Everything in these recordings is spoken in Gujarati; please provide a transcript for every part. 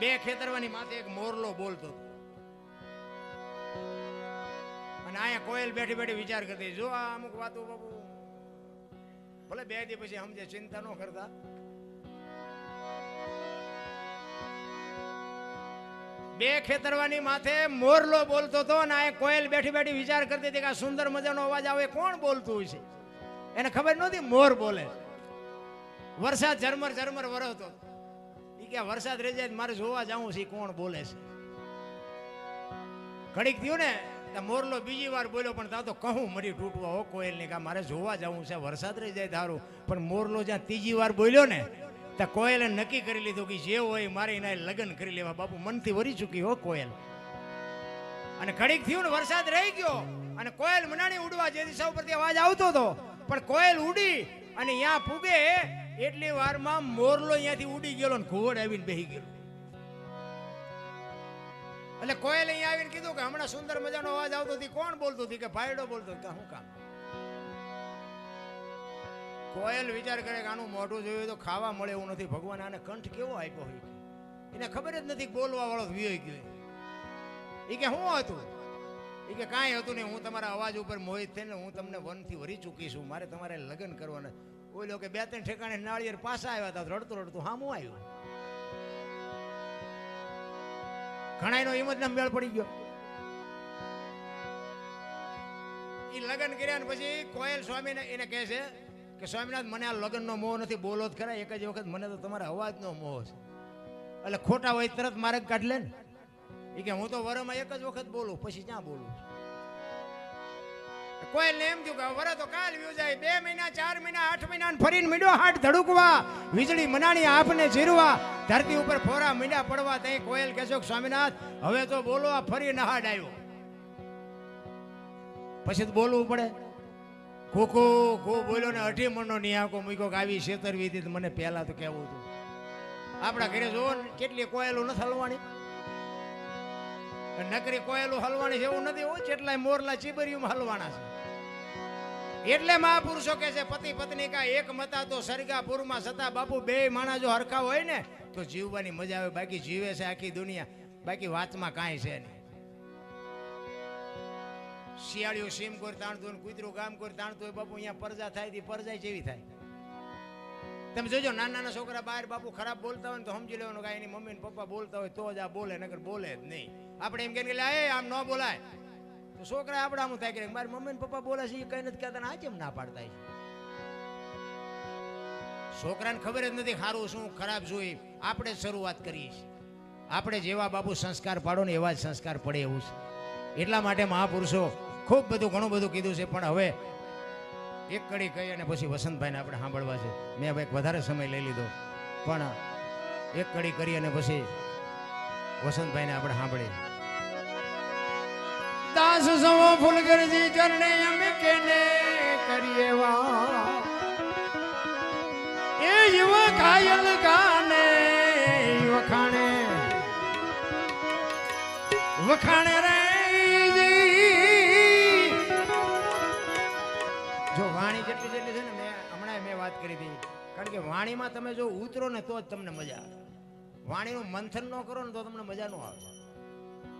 બે ખેતરવાની માથે એક મોરલો બોલતો હતો. અને અહીંયા કોયલ બેઠી બેઠી વિચાર કરતી, જો આ અમુક વાતો બાબુ ભલે બે દી પછી સમજે, ચિંતા ન કરતા બે ખેતરવાની માથે મોરલો બોલતો હતો અને આ કોયલ બેઠી બેઠી વિચાર કરતી હતી કે આ સુંદર મજાનો અવાજ આવે કોણ બોલતું હોય છે એને ખબર નહોતી મોર બોલે વરસાદ ઝરમર ઝરમર વરસતો હતો. કે વરસાદ રહી જાય મારે જોવા જાઉં છે કોણ બોલે છે? ઘડીક થયું ને મોરલો બીજી વાર બોલ્યો, પણ તા તો કહું, મરી તૂટવા હો કોયલ ને કે મારે જોવા જવું છે, વરસાદ રહી જાય તારું પણ મોરલો જ્યાં ત્રીજી વાર બોલ્યો ને, તો કોયલે નક્કી કરી લીધું કે જે હોય મારે એના લગ્ન કરી લેવા. બાપુ, મનથી વરી ચૂકી હો કોયલ. અને ઘડીક થયું ને વરસાદ રહી ગયો, અને કોયલ મનાણી ઉડવા જે દિશા ઉપરથી અવાજ આવતો હતો. પણ કોયલ ઉડી અને ત્યાં પૂગે એટલી વારમાં મોરલો અહીંયાથી ઉડી ગયેલો ને ઘોડ આવીને બેહી ગયો એટલે કોયલ અહીંયા આવીને કીધું કે હમણાં સુંદર મજાનો અવાજ આવતો હતી, કોણ બોલતું હતી? કે ભાઈડો બોલતો. કે હું કામ? કોયલ વિચાર કરે કે આનું મોઢું જોયું તો ખાવા મળે એવું નથી. ભગવાન આને કંઠ કેવો આપ્યો હોય? એને ખબર જ નથી બોલવા વાળો વિયો ગયો એ કે શું હતું? એ કે કાંઈ હતું નહીં. હું તમારા અવાજ ઉપર મોહિત થઈને હું તમને વનથી વરી ચૂકી છું મારે તમારે લગ્ન કરવાના બોલ્યો કે બે ત્રણ ઠેકાણે નાળિયેર પાછા આવ્યા હતા રડતું રડતું હામું આવ્યું. ઘણાયનો હિંમત નામ મેળ પડી ગયો. ઈ લગ્ન કર્યા ને પછી કોયલ સ્વામીને એને કહે છે કે, સ્વામિનાથ, મને આ લગ્નનો મોહ નથી, બોલો જ ખરા, એક જ વખત મને તો તમારા અવાજનો મોહ છે. એટલે ખોટા હોય તરત મારે કાઢ લે ને. એ કે, હું તો વરમાં એક જ વખત બોલું, પછી ક્યાં બોલું? કોયલને એમ થયું કે વરે તો કાલ વ્યુ જાય, બે મહિના, ચાર મહિના, આઠ મહિના ફરીને મીડો હાથ ધડુકવા, વીજળી મનાણી આપને જીરવા, ધરતી ઉપર ફોરા મીડા પડવા તઈ કોયલ કહેશો સ્વામિનાથ, હવે તો બોલો આ ફરી નહાડ આવ્યો. પછી તો બોલવું પડે. ખોખો, ખો બોલ્યો ને અઢી મણનો નિયાકો મૂક્યો કે આવી છેતરવી હતી મને પહેલા તો કહેવું હતું. આપણા ઘરે ને કેટલી કોયલો નથી હલવાની નકરી કોયલું હલવાની છે એવું નથી. હોય જેટલાય મોરલા ચીબરિયું હલવાના છે. એટલે મહાપુરુષો કે છે, પતિ પત્ની કા એક મતા તો સરગાપુરમાં સતા બાપુ બે માણા જો હરખા હોય ને, તો જીવવાની મજા આવે. બાકી જીવે છે આખી દુનિયા. બાકી વાતમાં કાંઈ છે નહીં. શિયાળીઓ સીમ કોર તાણતું હોય કૂતરું ગામ કોર તાણતું હોય, બાપુ અહીંયા પરજા થાયથી પરજાય જેવી થાય. તમે જોજો, નાના નાના છોકરા બહાર બાપુ ખરાબ બોલતા હોય ને તો સમજી લેવાનું કે એની મમ્મી ને પપ્પા બોલતા હોય તો જ આ બોલે નગર બોલે જ નહીં. આપણે એમ કે લે, આમ ન બોલાય. તો છોકરા આપણે આમ થાય કે મારી મમ્મી ને પપ્પા બોલે છે એ કઈ નથી કહેતા આ કેમ ના પાડતા છે છોકરાને ખબર જ નથી સારું શું ખરાબ શું આપણે શરૂઆત કરીએ છીએ. આપણે જેવા બાપુ સંસ્કાર પાડો ને એવા જ સંસ્કાર પડે એવું છે. એટલા માટે મહાપુરુષો ખૂબ બધું ઘણું બધું કીધું છે પણ હવે એક કડી કહી અને પછી વસંતભાઈને આપણે સાંભળવા છે. મેં હવે એક વધારે સમય લઈ લીધો પણ એક કડી કરી અને પછી વસંતભાઈને આપણે સાંભળીએ. દાસ સવો ફૂલગરજી ચરણે અમે કેને કરીએ વા એ યુવ ઘાયલ ગાને, વખાણે. વખાણે રે જો. વાણી જેટલી જેટલી છે ને, મેં હમણાં મેં વાત કરી હતી. કારણ કે વાણીમાં તમે જો ઉતરો ને તો જ તમને મજા આવે. વાણીનું મંથન ન કરો ને તો તમને મજા ન આવે.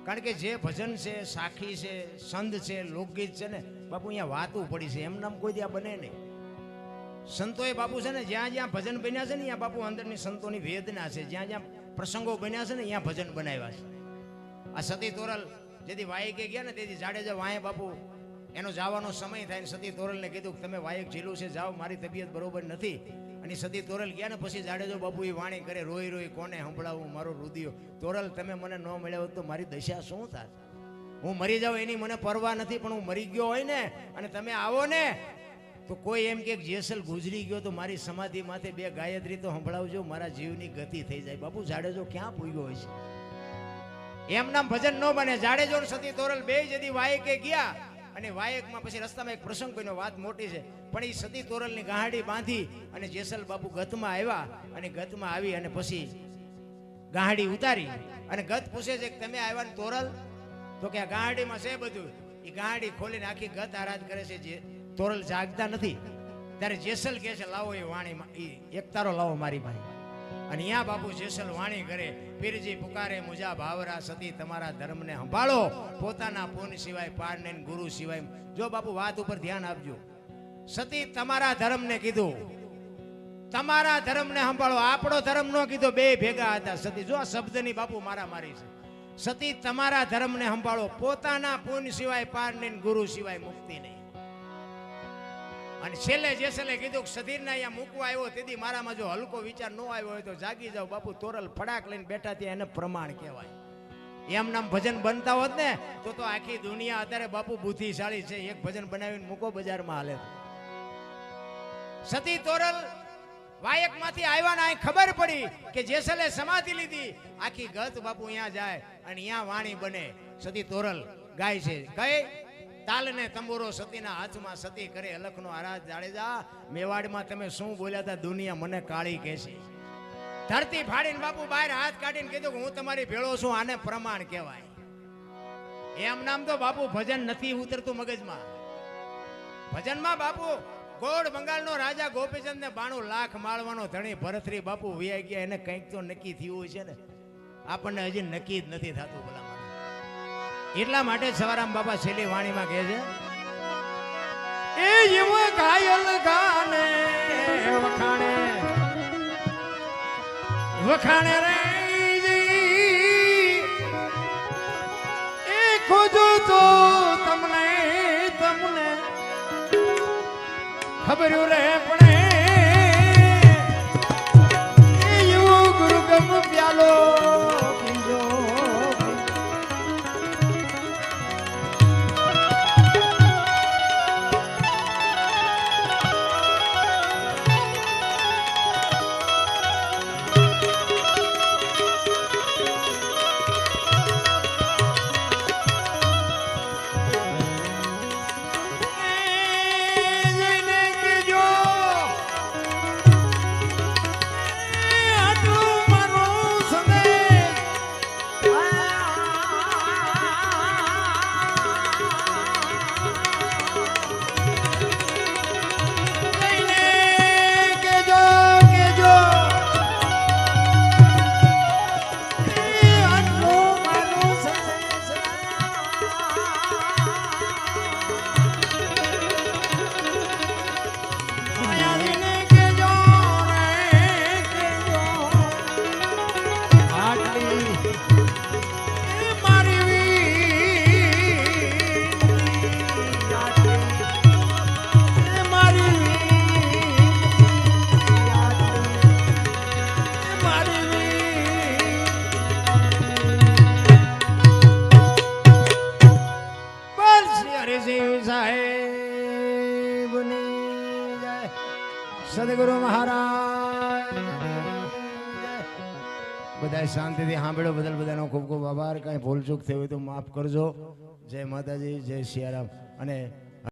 કારણ કે જે ભજન છે, સાખી છે, સંત છે, લોકગીત છે ને, બાપુ, અહીંયા વાતું પડી છે. એમનામ કોઈ ત્યાં બને નહીં. સંતોએ બાપુ છે ને, જ્યાં જ્યાં ભજન બન્યા છે ને ત્યાં બાપુ અંદરની સંતોની વેદના છે. જ્યાં જ્યાં પ્રસંગો બન્યા છે ને ત્યાં ભજન બનાવ્યા છે. આ સતી તોરલ જેથી વાયકે ગયા ને, તેથી જાડેજા વાંહે બાપુ એનો જવાનો સમય થાય ને સતી તોરલને કીધું કે તમે વાયક ઝીલું છે, જાઓ, મારી તબિયત બરોબર નથી. અને સતી તોરલ ગયા ને પછી જાડેજો બાપુ એ વાણી કરે, રોઈ રોઈ, કોને સંભળાવું, મારો રુદિયો. તોરલ, તમે મને ન મળ્યા હોત તો મારી દશા શું થાય હું મરી જાઉં એની મને પરવા નથી, પણ હું મરી ગયો હોય ને, અને તમે આવો ને, તો કોઈ એમ કે જેસલ ગુજરી ગયો તો મારી સમાધિ માથે બે ગાયત્રી તો સંભળાવજો, મારા જીવની ગતિ થઈ જાય. બાપુ જાડેજો ક્યાં પૂગ્યો હોય છે? એમ નામ ભજન ન બને. જાડેજો સતી તોરલ બે જદી વાયકે ગયા અને વાયકમાં પછી રસ્તામાં એક પ્રસંગ બન્યો વાત મોટી છે. પણ એ સતી તોરલની ગાહડી બાંધી અને જેસલ બાપુ ગતમાં આવ્યા અને ગતમાં આવી અને પછી ગાહડી ઉતારી. અને ગત પૂછે છે કે તમે આવ્યા ને તોરલ? તો કે આ ગાહડીમાં છે બધું. એ ગાહડી ખોલીને આખી ગત આરાધ કરે છે જે તોરલ જાગતા નથી. ત્યારે જેસલ કહે છે, લાવો એ વાણીમાં એ એક તારો લાવો મારી પાસે અને અહીંયા બાપુ જેસલ વાણી કરે, પીરજી પુકારે મુજા ભાવરા સતી તમારા ધર્મને સંભાળો. પોતાના પૂન સિવાય પાર નહીં ગુરુ સિવાય જો બાપુ વાત ઉપર ધ્યાન આપજો. સતી તમારા ધર્મને કીધું. તમારા ધર્મને સંભાળો. આપણો ધર્મ નો કીધો, બે ભેગા હતા સતી. જો આ શબ્દની બાપુ મારા મારી છે. સતી તમારા ધર્મને સંભાળો. પોતાના પૂન સિવાય પાર નહીં ગુરુ સિવાય મુક્તિ નહીં અને છેલ્લે જેસલે કીધું કે સધીરને અહીંયા મૂકવા આવ્યો તેથી મારામાં જો હલકો વિચાર ન આવ્યો હોય તો જાગી જાઓ બાપુ, તોરલ ફડાક લઈને બેઠા ત્યાં એને પ્રમાણ કહેવાય. એમ નામ ભજન બનતા હોત ને, તો તો આખી દુનિયા અત્યારે બાપુ બુદ્ધિશાળી છે, એક ભજન બનાવીને મૂકો બજારમાં હાલે. સતી તોરલ વાયકમાંથી આવ્યા ખબર પડી કે જેસલે સમાધિ લીધી, આખી ગત બાપુ અહીંયા જાય અને અહીંયા વાણી બને. સતી તોરલ ગાય છે. કઈ તાલને તંબુરો સતીના હાથમાં સતી કરે, અલખનો આરાધ જાડેજા મેવાડમાં તમે શું બોલ્યા હતા દુનિયા મને કાળી કહેશે ધરતી ફાડીને બાપુ બહાર હાથ કાઢીને કીધું કે હું તમારી ભેળો છું, આને પ્રમાણ કહેવાય. એમ નામ તો બાપુ ભજન નથી ઉતરતું મગજમાં. ભજનમાં બાપુ ગોળ બંગાળનો રાજા ગોપીચંદ ને બાણું લાખ માળવાનો ધણી ભરતરી બાપુ વિયા ગયા, એને કંઈક તો નક્કી થયું છે ને. આપણને હજી નક્કી જ નથી થતું ભલા. એટલા માટે સવારામ બાપા છેલ્લી વાણીમાં કહે છે, એ જીવ ઘાયલ ગાને વખાણે વખાણે રે તો તમને તમને ખબર રે પણ એ યુ ગુરુ ગમ પ્યાલો સાહેબની સદગુરુ મહારાજ બધા શાંતિથી સાંભળ્યો, બદલ બધાનો ખૂબ ખૂબ આભાર. કાંઈ ભૂલચૂક થઈ હોય તો માફ કરજો. જય માતાજી, જય સિયારામ અને